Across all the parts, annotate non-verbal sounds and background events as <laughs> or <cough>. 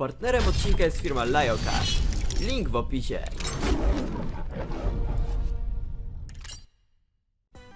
Partnerem odcinka jest firma Liocar. Link w opisie.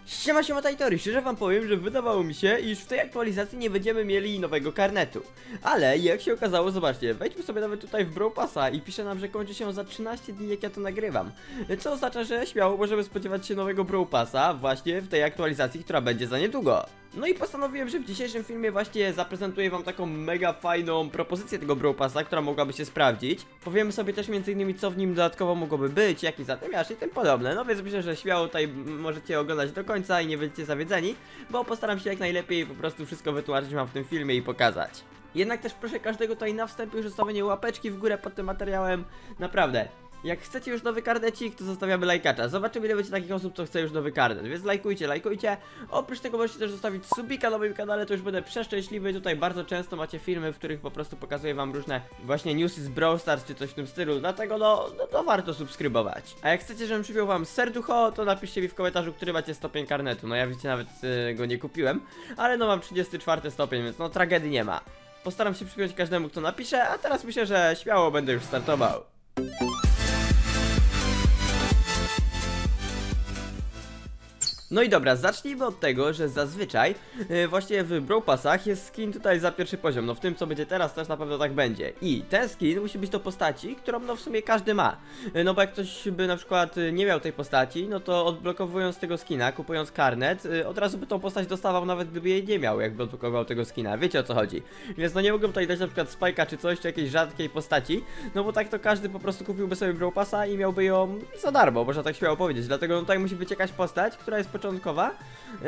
Siema siema Tajtory, szczerze wam powiem, że wydawało mi się, iż w tej aktualizacji nie będziemy mieli nowego karnetu. Ale jak się okazało, zobaczcie, wejdźmy sobie nawet tutaj w Brawl Passa i pisze nam, że kończy się za 13 dni jak ja to nagrywam. Co oznacza, że śmiało możemy spodziewać się nowego Brawl Passa właśnie w tej aktualizacji, która będzie za niedługo. No i postanowiłem, że w dzisiejszym filmie właśnie zaprezentuję wam taką mega fajną propozycję tego Brawl Passa, która mogłaby się sprawdzić. Powiemy sobie też m.in. co w nim dodatkowo mogłoby być, jaki zatymiarz i tym podobne. No więc myślę, że śmiało tutaj możecie oglądać do końca i nie będziecie zawiedzeni, bo postaram się jak najlepiej po prostu wszystko wytłumaczyć wam w tym filmie i pokazać. Jednak też proszę każdego tutaj na wstępie już zostawienie łapeczki w górę pod tym materiałem. Naprawdę. Jak chcecie już nowy karnecik, to zostawiamy lajkacza. Zobaczymy ile będzie takich osób, co chce już nowy karnet. Więc lajkujcie, lajkujcie. Oprócz tego możecie też zostawić subika na moim kanale, to już będę przeszczęśliwy. Tutaj bardzo często macie filmy, w których po prostu pokazuję wam różne właśnie newsy z Brawl Stars czy coś w tym stylu. Dlatego no, no to warto subskrybować. A jak chcecie, żebym przybił wam serducho, to napiszcie mi w komentarzu, który macie stopień karnetu. No ja wiecie, nawet y, go nie kupiłem. Ale no mam 34 stopień, więc no tragedii nie ma. Postaram się przypiąć każdemu, kto napisze, a teraz myślę, że śmiało będę już startował. No i dobra, zacznijmy od tego, że zazwyczaj yy, właśnie w Brawl Passach jest skin tutaj za pierwszy poziom, no w tym co będzie teraz też na pewno tak będzie. I ten skin musi być do postaci, którą no w sumie każdy ma. Yy, no bo jak ktoś by na przykład yy, nie miał tej postaci, no to odblokowując tego skina, kupując karnet, yy, od razu by tą postać dostawał nawet gdyby jej nie miał, jakby odblokował tego skina, wiecie o co chodzi. Więc no nie mogłem tutaj dać na przykład spajka czy coś, czy jakiejś rzadkiej postaci, no bo tak to każdy po prostu kupiłby sobie Brawl Passa i miałby ją za darmo, można tak śmiało powiedzieć. Dlatego no tutaj musi być jakaś postać, która jest początkowa,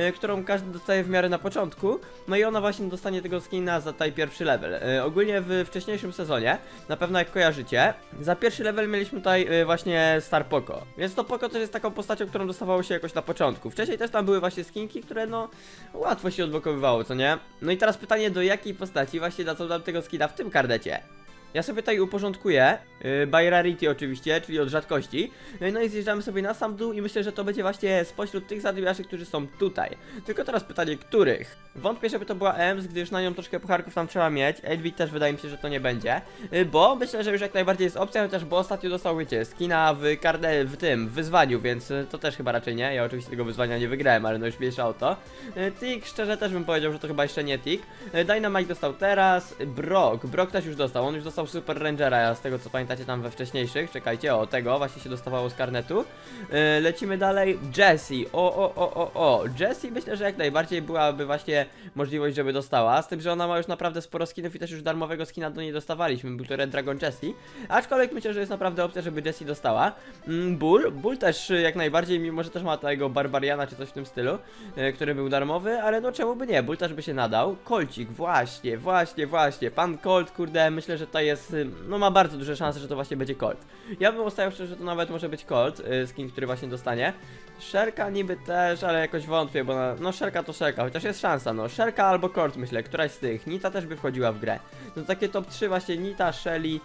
y, którą każdy dostaje w miarę na początku, no i ona właśnie dostanie tego skina za tutaj pierwszy level. Y, ogólnie w wcześniejszym sezonie, na pewno jak kojarzycie, za pierwszy level mieliśmy tutaj y, właśnie Star Poco. Więc to Poco też jest taką postacią, którą dostawało się jakoś na początku. Wcześniej też tam były właśnie skinki, które no łatwo się odblokowywało, co nie? No i teraz pytanie, do jakiej postaci właśnie dadzą nam tego skina w tym kardecie? Ja sobie tutaj uporządkuję, yy, by rarity oczywiście, czyli od rzadkości, yy, no i zjeżdżamy sobie na sam dół i myślę, że to będzie właśnie spośród tych zadymiarzy, którzy są tutaj. Tylko teraz pytanie, których? Wątpię, żeby to była Ems, gdyż na nią troszkę pucharków tam trzeba mieć, 8 też wydaje mi się, że to nie będzie, yy, bo myślę, że już jak najbardziej jest opcja, chociaż bo ostatnio dostał, wiecie, skina w karne, w tym, w wyzwaniu, więc yy, to też chyba raczej nie, ja oczywiście tego wyzwania nie wygrałem, ale no już mniejsza o to. Yy, Tick, szczerze też bym powiedział, że to chyba jeszcze nie Tick. Yy, Dynamite dostał teraz, Brock, Brock też już dostał, on już dostał Super Rangera, z tego co pamiętacie tam we wcześniejszych, czekajcie, o tego właśnie się dostawało z karnetu. Yy, lecimy dalej, Jessie, o, o, o, o, o, Jessie myślę, że jak najbardziej byłaby właśnie możliwość, żeby dostała, z tym, że ona ma już naprawdę sporo skinów i też już darmowego skina do niej dostawaliśmy, był to Red Dragon Jessie, aczkolwiek myślę, że jest naprawdę opcja, żeby Jessie dostała. Mm, Bull, Bull też y, jak najbardziej, mimo że też ma tego Barbariana czy coś w tym stylu, y, który był darmowy, ale no czemu by nie, Bull też by się nadał. Kolcik, właśnie, właśnie, właśnie, pan Colt, kurde, myślę, że to jest, y, no ma bardzo duże szanse, że to właśnie będzie Colt. Ja bym ustawiał szczerze, że to nawet może być Colt, y, skin, który właśnie dostanie. Sherka niby też, ale jakoś wątpię, bo na, no Sherka to Sherka, chociaż jest szansa, no Sherka albo Colt myślę, któraś z tych. Nita też by wchodziła w grę. No takie top 3 właśnie Nita, Shelly yy,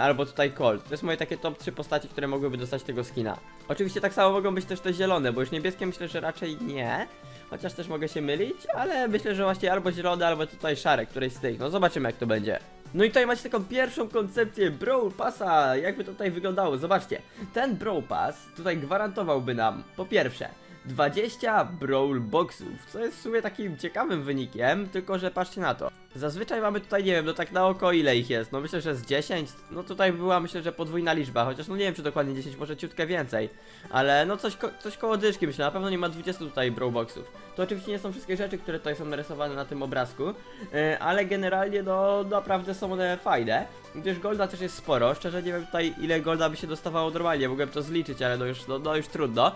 albo tutaj Colt. To jest moje takie top 3 postaci, które mogłyby dostać tego skina. Oczywiście tak samo mogą być też te zielone, bo już niebieskie myślę, że raczej nie. Chociaż też mogę się mylić, ale myślę, że właśnie albo zielone, albo tutaj szare, któreś z tych. No zobaczymy jak to będzie. No i tutaj macie taką pierwszą koncepcję Brawl Passa, jakby to tutaj wyglądało. Zobaczcie, ten Brawl Pass tutaj gwarantowałby nam, po pierwsze, 20 Brawl Boxów, co jest w sumie takim ciekawym wynikiem, tylko że patrzcie na to. Zazwyczaj mamy tutaj, nie wiem, no tak na oko ile ich jest, no myślę, że z 10, no tutaj była myślę, że podwójna liczba, chociaż no nie wiem czy dokładnie 10, może ciutkę więcej, ale no coś, ko coś koło dyszki myślę, na pewno nie ma 20 tutaj Brawl Boxów. To oczywiście nie są wszystkie rzeczy, które tutaj są narysowane na tym obrazku, yy, ale generalnie no naprawdę są one fajne, gdyż golda też jest sporo, szczerze nie wiem tutaj ile golda by się dostawało normalnie, mogłem to zliczyć, ale no już, no, no już trudno.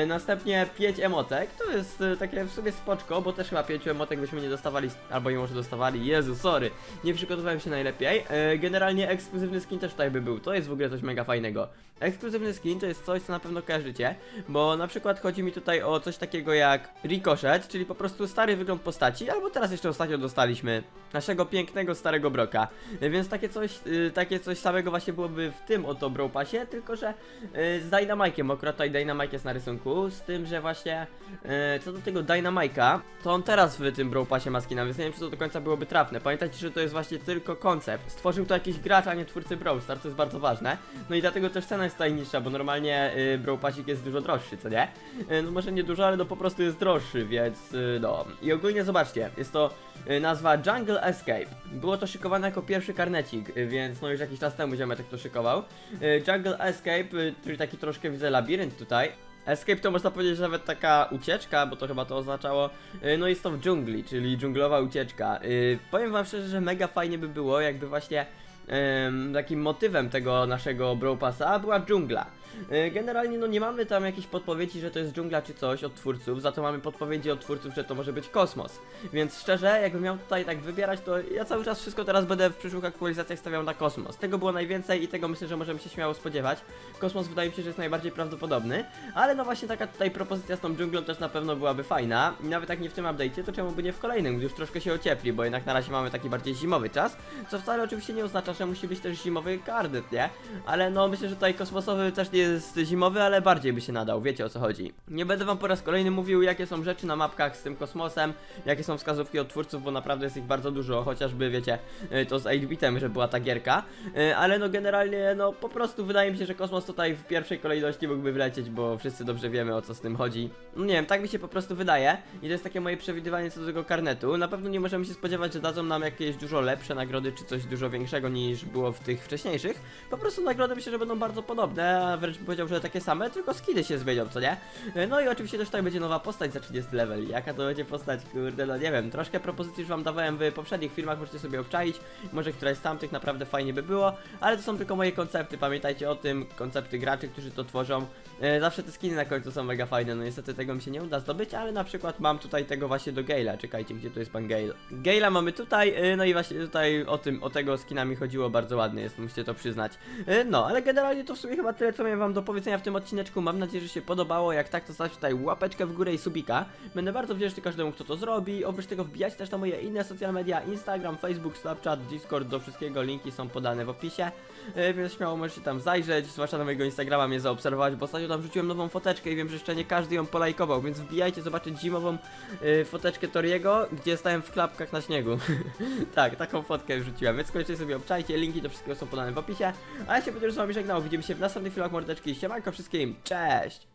Yy, następnie 5 emotek, to jest yy, takie w sobie spoczko, bo też chyba 5 emotek byśmy nie dostawali, albo i może dostawali, Jezu, sorry, nie przygotowałem się najlepiej. Yy, generalnie ekskluzywny skin też tutaj by był, to jest w ogóle coś mega fajnego. Ekskluzywny skin to jest coś, co na pewno kojarzycie, bo na przykład chodzi mi tutaj o coś takiego jak Ricochet, czyli po prostu stary wygląd postaci, albo teraz jeszcze ostatnio dostaliśmy naszego pięknego starego Broka. Yy, Więc takie coś, yy, takie coś samego właśnie byłoby w tym oto Passie, tylko że yy, z Dynamike'iem, akurat tutaj Dynamike jest na rysunku, z tym, że właśnie yy, co do tego Dynamike'a, to on teraz w tym Brawl Passie ma skina, więc nie wiem czy to do końca było byłoby trafne. Pamiętajcie, że to jest właśnie tylko koncept. Stworzył to jakiś gracz, a nie twórcy Brawl Stars, to jest bardzo ważne. No i dlatego też cena jest tutaj niższa, bo normalnie y, Brawl Passik jest dużo droższy, co nie? Y, no może nie dużo, ale no po prostu jest droższy, więc y, no. I ogólnie zobaczcie, jest to y, nazwa Jungle Escape. Było to szykowane jako pierwszy karnecik, y, więc no już jakiś czas temu ziomek to szykował. Y, Jungle Escape, y, czyli taki troszkę widzę labirynt tutaj. Escape to można powiedzieć że nawet taka ucieczka, bo to chyba to oznaczało. Y, No jest to w dżungli, czyli dżunglowa ucieczka. Y, Powiem wam szczerze, że mega fajnie by było, jakby właśnie takim motywem tego naszego Brawl Passa była dżungla. Y, Generalnie no nie mamy tam jakichś podpowiedzi, że to jest dżungla czy coś od twórców, za to mamy podpowiedzi od twórców, że to może być kosmos. Więc szczerze, jakbym miał tutaj tak wybierać, to ja cały czas wszystko teraz będę w przyszłych aktualizacjach stawiał na kosmos. Tego było najwięcej i tego myślę, że możemy się śmiało spodziewać. Kosmos wydaje mi się, że jest najbardziej prawdopodobny, ale no właśnie taka tutaj propozycja z tą dżunglą też na pewno byłaby fajna. I nawet jak nie w tym update'cie, to czemu by nie w kolejnym, gdy już troszkę się ociepli, bo jednak na razie mamy taki bardziej zimowy czas, co wcale oczywiście nie oznacza, że musi być też zimowy karnet, nie? Ale no myślę, że tutaj kosmosowy też nie jest zimowy, ale bardziej by się nadał, wiecie o co chodzi. Nie będę wam po raz kolejny mówił, jakie są rzeczy na mapkach z tym kosmosem, jakie są wskazówki od twórców, bo naprawdę jest ich bardzo dużo, chociażby wiecie, y, to z 8-bitem, że była ta gierka, Y, ale no generalnie, no po prostu wydaje mi się, że kosmos tutaj w pierwszej kolejności mógłby wlecieć, bo wszyscy dobrze wiemy o co z tym chodzi. No nie wiem, tak mi się po prostu wydaje i to jest takie moje przewidywanie co do tego karnetu. Na pewno nie możemy się spodziewać, że dadzą nam jakieś dużo lepsze nagrody, czy coś dużo większego niż było w tych wcześniejszych. Po prostu nagrody myślę, że będą bardzo podobne, a wręcz bym powiedział, że takie same, tylko skiny się zmienią, co nie? No i oczywiście też tutaj będzie nowa postać za 30 level. Jaka to będzie postać, kurde, no nie wiem. Troszkę propozycji już wam dawałem w poprzednich filmach, możecie sobie obczaić. Może któraś z tamtych naprawdę fajnie by było, ale to są tylko moje koncepty, pamiętajcie o tym, koncepty graczy, którzy to tworzą. E, zawsze te skiny na końcu są mega fajne, no niestety tego mi się nie uda zdobyć, ale na przykład mam tutaj tego właśnie do Gale'a, czekajcie, gdzie tu jest pan Gale. Gale'a mamy tutaj, e, no i właśnie tutaj o tym, o tego skina mi chodziło, bardzo ładny jest, musicie to przyznać. E, no, ale generalnie to w sumie chyba tyle, co miałem wam do powiedzenia w tym odcineczku, mam nadzieję, że się podobało, jak tak, to zostawcie tutaj łapeczkę w górę i subika. Będę bardzo wdzięczny każdemu, kto to zrobi, oprócz tego wbijać też na moje inne social media, Instagram, Facebook, Snapchat, Discord, do wszystkiego linki są podane w opisie, e, więc śmiało możecie tam zajrzeć, zwłaszcza na mojego Instagrama mnie zaobserwować, bo ostatnio tam wrzuciłem nową foteczkę i wiem, że jeszcze nie każdy ją polajkował, więc wbijajcie zobaczyć zimową e, foteczkę Toriego, gdzie stałem w klapkach na śniegu. <laughs> tak, taką fotkę wrzuciłem, więc koniecznie sobie obczajcie, linki do wszystkiego są podane w opisie, a ja się będę już z wami żegnał, widzimy się w następnych filmach mordeczki, siemanko wszystkim, cześć!